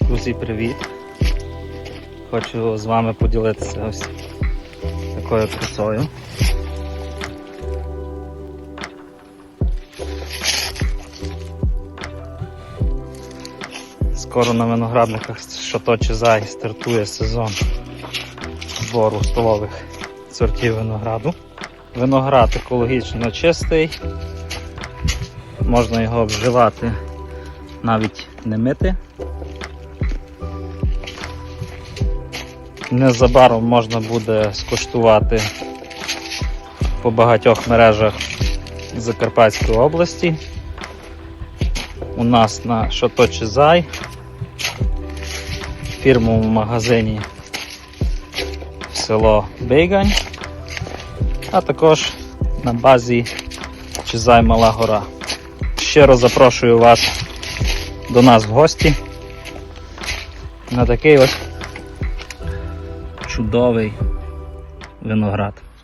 Друзі, привіт! Хочу з вами поділитися ось такою красою. Скоро на виноградниках Шато Чизай стартує сезон збору столових сортів винограду. Виноград екологічно чистий, можна його вживати, навіть не мити. Незабаром можна буде скуштувати по багатьох мережах Закарпатської області. У нас на Шато Чизай в фірмовому магазині село Бейгань, а також на базі Чизай Мала Гора. Щиро запрошую вас до нас в гості на такий ось чудовий виноград.